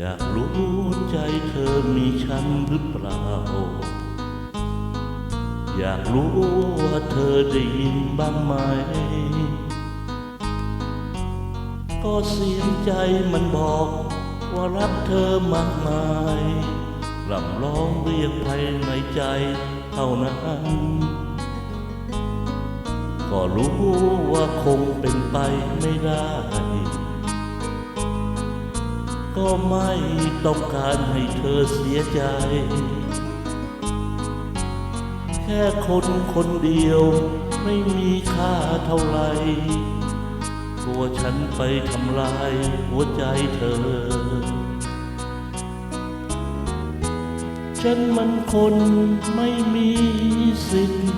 อยากรู้ใจเธอมีฉันหรือเปล่า อยากรู้ว่าเธอได้ยินบ้างไหม ก็เสียงใจมันบอก ว่ารักเธอมากมายลำร้องเรียกภายในใจเท่านั้น ก็รู้ว่าคงเป็นไปไม่ได้ ก็ไม่ต้องการให้เธอเสียใจ แค่คนคนเดียวไม่มีค่าเท่าไหร่กลัวฉันไปทำลายหัวใจเธอ ฉันมันคนไม่มีสิทธิ์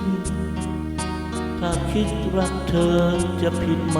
ถ้าคิดรักเธอจะผิดไหม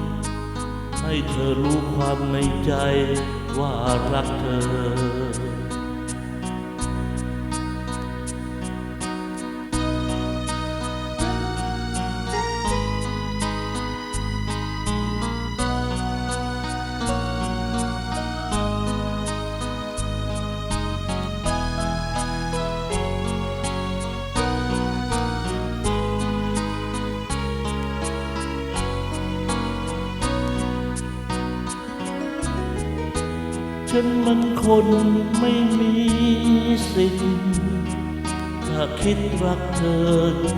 ให้เธอรู้ความในใจว่ารักเธอ ฉันมันคนไม่มีสิทธิ์ถ้าคิดรักเธอ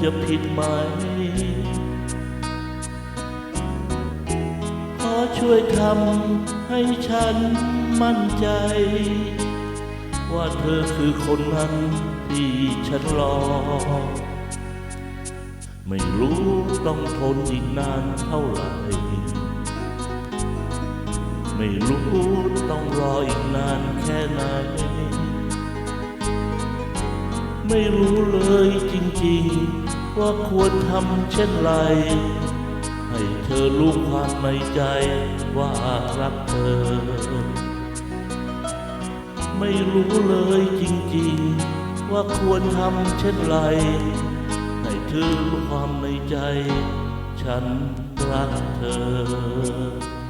จะผิดไหม ขอช่วยทำให้ฉันมั่นใจ ว่าเธอคือคนนั้นที่ฉันรอ ไม่รู้ต้องทนอีกนานเท่าไหร่ไม่รู้ต้อง อีกนานแค่ไหน ไม่รู้เลยจริงๆ ว่าควรทำเช่นไร ให้เธอรู้ความในใจว่ารักเธอ ไม่รู้เลยจริงๆ ว่าควรทำเช่นไร ให้เธอรู้ความในใจ ฉันรักเธอ